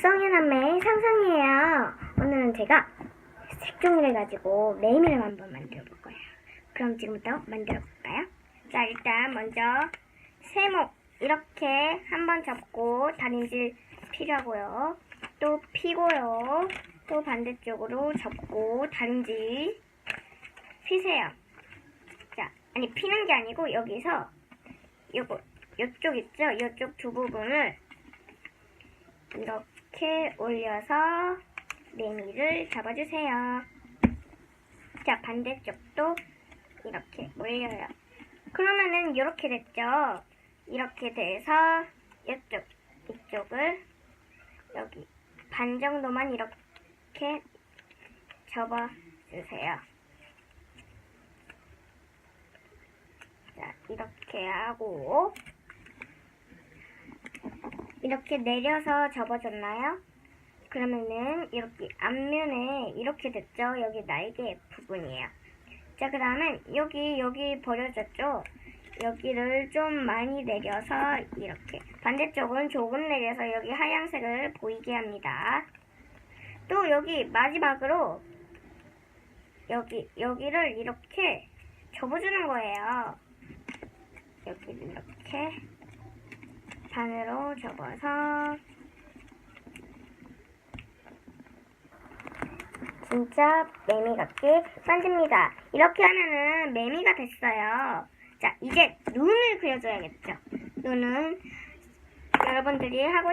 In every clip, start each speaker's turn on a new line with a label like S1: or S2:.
S1: 성현남매의 상상이에요. 오늘은 제가 색종이를 가지고 매미를 한번 만들어 볼 거예요. 그럼 지금부터 만들어 볼까요? 자, 일단 먼저 세모 이렇게 한번 접고 다림질 피라고요. 또 피고요. 또 반대쪽으로 접고 다림질 피세요. 자, 아니 피는 게 아니고 여기서 요거 요쪽 있죠? 요쪽 두 부분을 이렇게 올려서 매미를 잡아주세요. 자, 반대쪽도 이렇게 올려요. 그러면은 이렇게 됐죠? 이렇게 돼서 이쪽, 이쪽을 여기 반 정도만 이렇게 접어주세요. 자, 이렇게 하고 이렇게 내려서 접어줬나요? 그러면은 이렇게 앞면에 이렇게 됐죠? 여기 날개 부분이에요. 자, 그 다음에 여기, 여기 버려졌죠? 여기를 좀 많이 내려서 이렇게. 반대쪽은 조금 내려서 여기 하얀색을 보이게 합니다. 또 여기 마지막으로 여기, 여기를 이렇게 접어주는 거예요. 여기를 이렇게 반으로 접어서 진짜 매미 같게 만듭니다. 이렇게 하면은 매미가 됐어요. 자, 이제 눈을 그려줘야겠죠. 눈은 여러분들이 하고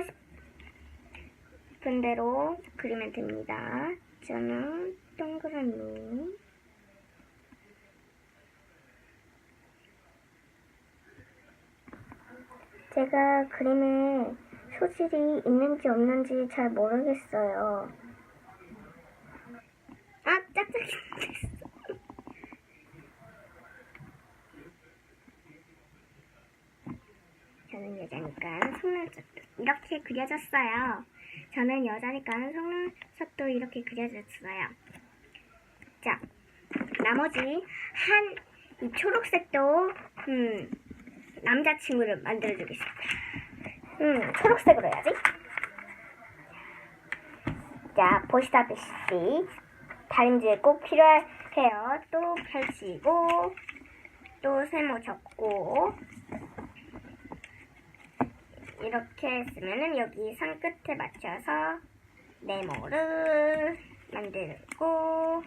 S1: 싶은 대로 그리면 됩니다. 저는 동그란 눈. 제가 그림에 소질이 있는지 없는지 잘 모르겠어요. 아, 짝짝이 됐어. 저는 여자니까 속눈썹도 이렇게 그려졌어요. 저는 여자니까 속눈썹도 이렇게 그려졌어요. 자, 나머지 한 이 초록색도 음 남자친구를 만들어주겠습니다. 음 초록색으로 해야지. 자, 보시다시피 다림질 꼭 필요해요. 또 펼치고 또 세모 접고 이렇게 했으면은 여기 산 끝에 맞춰서 네모를 만들고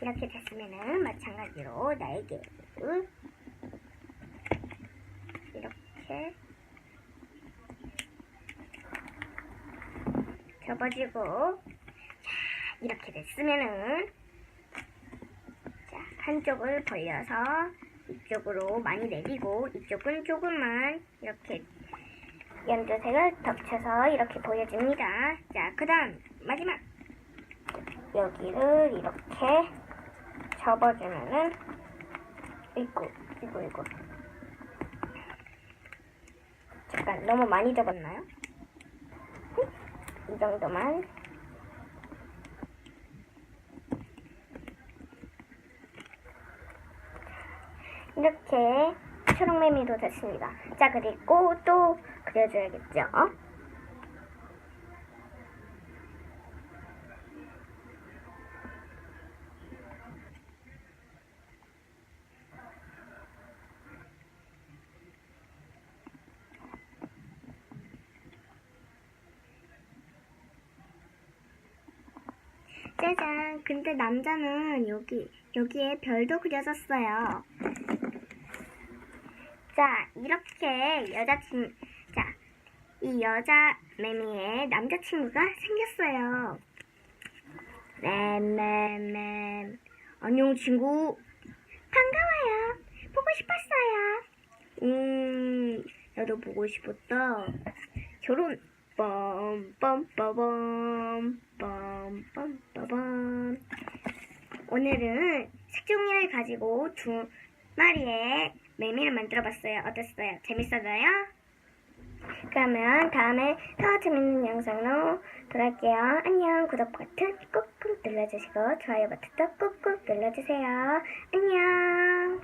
S1: 자, 이렇게 됐으면은 마찬가지로 날개를 이렇게 접어주고. 자 이렇게 됐으면은 자 한쪽을 벌려서 이쪽으로 많이 내리고 이쪽은 조금만 이렇게 연두색을 덮쳐서 이렇게 보여줍니다. 자 그 다음 마지막. 여기를 이렇게 접어주면은 이고 이고 이고 잠깐 너무 많이 접었나요? 이 정도만 이렇게 초록매미도 됐습니다. 자 그리고 또 그려줘야겠죠? 짜잔. 근데 남자는 여기, 여기에 별도 그려졌어요. 자, 이렇게 여자친, 자, 이 여자 매미의 남자친구가 생겼어요. 맴맴맴. 안녕, 친구. 반가워요. 보고 싶었어요. 음, 나도 보고 싶었다. 결혼. 빰빰빠밤 빰빰 빠밤 오늘은 색종이를 가지고 두 마리의 매미를 만들어 봤어요. 어땠어요? 재밌었나요? 그러면 다음에 더 재밌는 영상으로 돌아올게요. 안녕. 구독 버튼 꾹꾹 눌러주시고 좋아요 버튼도 꾹꾹 눌러주세요. 안녕.